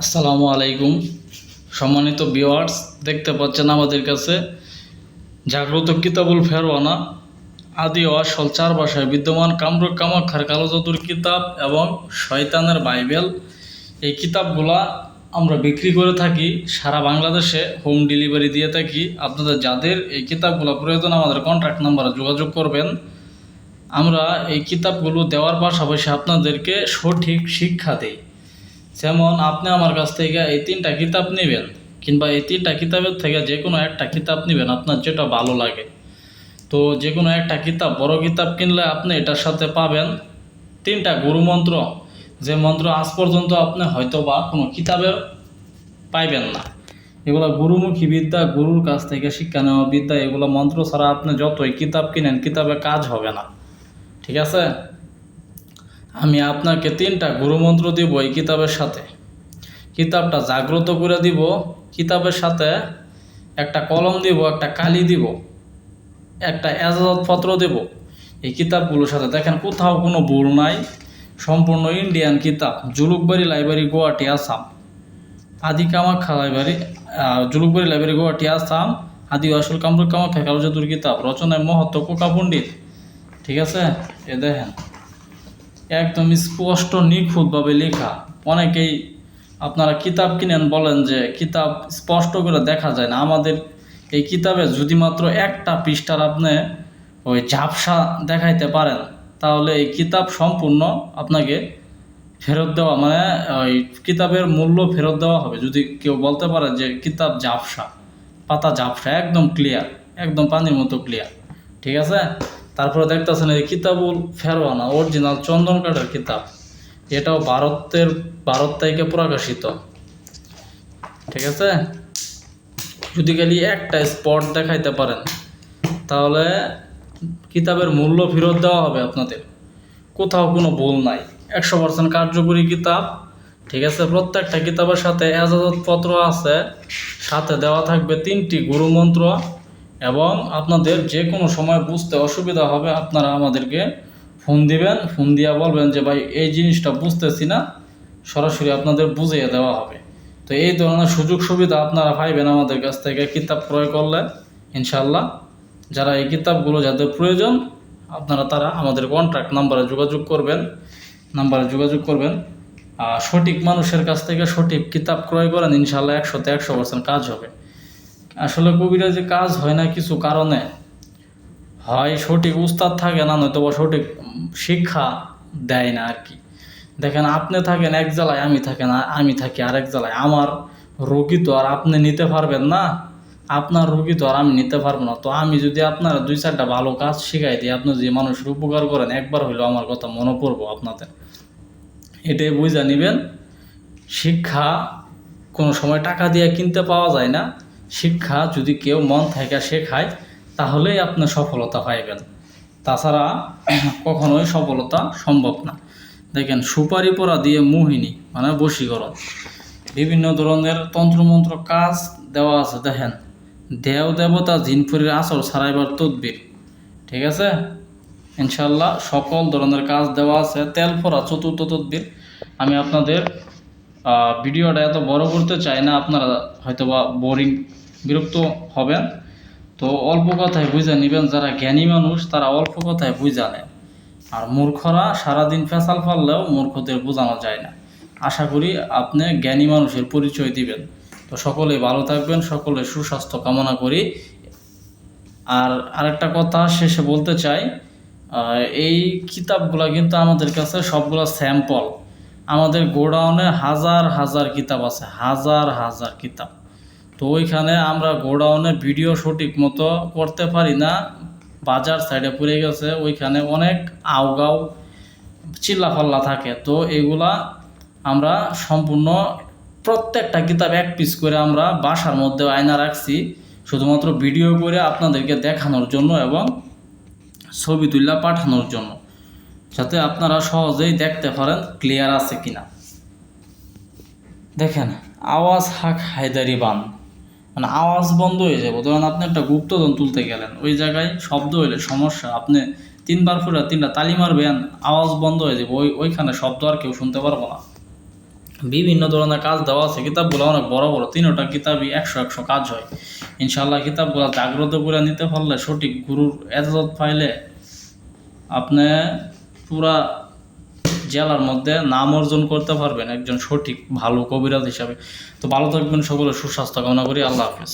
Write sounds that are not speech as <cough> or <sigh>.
আসসালামু আলাইকুম। সম্মানিত ভিওয়ার্স দেখতে পাচ্ছেন আমাদের কাছে জাগ্রত কিতাবুল ফেরওয়ানা, আদি ও আসল চার ভাষায় বিদ্যমান কামরূপ কামাক্ষার কালো জাদুর কিতাব এবং শয়তানের বাইবেল। এই কিতাবগুলা আমরা বিক্রি করে থাকি সারা বাংলাদেশে, হোম ডেলিভারি দিয়ে থাকি। আপনাদের যাদের এই কিতাবগুলো প্রয়োজন, আমাদের কন্ট্যাক্ট নাম্বারে যোগাযোগ করবেন। আমরা এই কিতাবগুলো দেওয়ার পাশাপাশি আপনাদেরকে সঠিক শিক্ষা দিই। যেমন আপনি আমার কাছ থেকে এই তিনটা কিতাব নেবেন, কিংবা এই তিনটা কিতাবের থেকে যে কোনো একটা কিতাব নেবেন, আপনার যেটা ভালো লাগে। তো যে কোনো একটা কিতাব, বড় কিতাব কিনলে আপনি এটার সাথে পাবেন তিনটা গুরু মন্ত্র। যে মন্ত্র আজ পর্যন্ত আপনি হয়তো বা কোনো কিতাবে পাইবেন না। এগুলো গুরুমুখী বিদ্যা, গুরুর কাছ থেকে শিক্ষা নেওয়া বিদ্যা, এগুলো মন্ত্র ছাড়া আপনি যতই কিতাব কিনেন, কিতাবে কাজ হবে না। ঠিক আছে? আমি আপনাকে তিনটা গুরুমন্ত্র দিব এই কিতাবের সাথে। কিতাবটা জাগ্রত করে দিব, কিতাবের সাথে একটা কলম দিব, একটা কালি দিব, একটা এজাজতপত্র দেব। এই কিতাবগুলোর সাথে দেখেন কোথাও কোনো ভুল নাই, সম্পূর্ণ ইন্ডিয়ান কিতাব, Jalukbari library, Guwahati, Assam. Adi Kamakhya library Jalukbari library, Guwahati, Assam, আদি আসল কামরুক কামাখ্যা কালজাদুর কিতাব, রচনায় মহত্ব কোকা পণ্ডিত ঠিক আছে? এ দেখেন। একদম স্পষ্ট নিখুঁতভাবে লেখা। অনেকেই আপনারা কিতাব কিনেন বলেন যে কিতাব স্পষ্ট করে দেখা যায় না। আমাদের এই কিতাবে যদি মাত্র একটা পৃষ্ঠার আপনি ওই ঝাপসা দেখাইতে পারেন, তাহলে এই কিতাব সম্পূর্ণ আপনাকে ফেরত দেওয়া মানে ওই কিতাবের মূল্য ফেরত দেওয়া হবে। যদি কেউ বলতে পারে যে কিতাব ঝাপসা, পাতা ঝাপসা, একদম ক্লিয়ার একদম পানির মতো ক্লিয়ার ঠিক আছে? তারপরে দেখতেছেন এই কিতাবুল ফেরওয়ানা অরিজিনাল চন্দন কাঠের কিতাব। এটাও ভারতের, ভারত থেকে প্রকাশিত। ঠিক আছে? যদি খালি একটা স্পট দেখাইতে পারেন, তাহলে কিতাবের মূল্য ফেরত দেওয়া হবে আপনাদের। কোথাও কোনো ভুল নাই। একশো পার্সেন্ট কার্যকরী কিতাব। ঠিক আছে? প্রত্যেকটা কিতাবের সাথে এজাজতপত্র আছে। সাথে দেওয়া থাকবে তিনটি গুরুমন্ত্র। এবং আপনাদের যে কোনো সময় বুঝতে অসুবিধা হবে, আপনারা আমাদেরকে ফোন দিবেন, ফোন দিয়া বলবেন যে, ভাই, এই জিনিসটা বুঝতেছি না। সরাসরি আপনাদের বুঝিয়ে দেওয়া হবে। তো এই ধরনের সুযোগ সুবিধা আপনারা পাইবেন আমাদের কাছ থেকে কিতাব ক্রয় করলে ইনশাল্লাহ যারা এই কিতাবগুলো যাদের প্রয়োজন, আপনারা তারা আমাদের কন্ট্যাক্ট নাম্বারে যোগাযোগ করবেন নাম্বারে যোগাযোগ করবেন। আর সঠিক মানুষের কাছ থেকে সঠিক কিতাব ক্রয় করেন ইনশাল্লাহ একশোতে একশো পার্সেন্ট কাজ হবে। আসলে কবিরাজি কাজ হয় না কিছু কারণে, হয় সঠিক উস্তাদ থাকে না নয়তো বা সঠিক শিক্ষা দেয় না আর কি। দেখেন আপনি থাকেন এক জেলায় আমি থাকেন, আমি থাকি আরেক জেলায় আমার রোগী তো আর আপনি নিতে পারবেন না, আপনার রোগী তো আর আমি নিতে পারব না। তো আমি যদি আপনার দুই চারটা ভালো কাজ শিখাই দিই, আপনি যে মানুষের উপকার করেন, একবার হইলেও আমার কথা মনে পড়ব আপনাদের। এটাই বুঝা নেবেন, শিক্ষা কোনো সময় টাকা দিয়ে কিনতে পাওয়া যায় না শিক্ষা যদি কেউ মন থেকে শেখায়, তাহলেই আপনি সফলতা পাইবেন তাছাড়া <clears throat> কখনোই সফলতা সম্ভব না। দেখেন, সুপারি পরা দিয়ে মোহিনী মানে বশীকরণ। বিভিন্ন ধরনের তন্ত্রমন্ত্র কাজ দেওয়া আছে, দেখেন। দেও দেবতা জিনপুরের আসর ছাড়াইবার তদবির, ঠিক আছে? ইনশাল্লাহ সকল ধরনের কাজ দেওয়া আছে। তেল ফোড়া চতুর্থ তদবির, আমি আপনাদের ভিডিওটা এত বড় করতে চাই না, আপনারা হয়তোবা বোরিং বিরক্ত হবেন। তো অল্প কথায় বুঝে নেবেন, যারা জ্ঞানী মানুষ, তারা অল্প কথায় বুঝা নেয় আর মূর্খরা সারাদিন ফেসাল পারলেও মূর্খদের বোঝানো যায় না। আশা করি আপনি জ্ঞানী মানুষের পরিচয় দিবেন। তো সকলে ভালো থাকবেন, সকলে সুস্বাস্থ্য কামনা করি। আর আরেকটা কথা শেষে বলতে চাই এই কিতাবগুলা কিন্তু আমাদের কাছে সবগুলো স্যাম্পল আমাদের গোডাউনে হাজার হাজার কিতাব আছে, হাজার হাজার কিতাব। তো ওইখানে আমরা গোডাউনে ভিডিও সঠিক মতো করতে পারি না, বাজার সাইডে পড়ে গেছে, ওইখানে অনেক আউগাও চিল্লাফাল্লা থাকে। তো এগুলা আমরা সম্পূর্ণ প্রত্যেকটা কিতাব এক পিস করে আমরা বাসার মধ্যে আয়না রাখছি, শুধুমাত্র ভিডিও করে আপনাদেরকে দেখানোর জন্য এবং ছবি তুলে পাঠানোর জন্য। যাতে আপনারা সহজেই দেখতে পারেন ক্লিয়ার আছে কিনা। দেখেন, আওয়াজ হাক হায়দারি বান। মানে আওয়াজ বন্ধ হয়ে যাবে। ধরেন আপনি একটা গুপ্তধন তুলতে গেলেন, ওই জায়গায় শব্দ হইলে সমস্যা। আপনি তিনবার ফুরা তিনটা তালি মারবেন, আওয়াজ বন্ধ হয়ে যাবে। ওই ওইখানে শব্দ আর কেউ শুনতে পারব না। বিভিন্ন ধরনের কাজ দেওয়া আছে। কিতাবগুলো অনেক বড় বড়। তিনোটা কিতাবই একশো একশো কাজ হয়। ইনশাল্লাহ কিতাবগুলো জাগ্রত করে নিতে পারলে সঠিক গুরুর এজাজত পাইলে আপনি পুরা জেলার মধ্যে নাম অর্জন করতে পারবেন একজন সঠিক, ভালো কবিরাজ হিসাবে। তো ভালো থাকবেন সকলে, সুস্বাস্থ্য কামনা করি, আল্লাহ হাফেজ।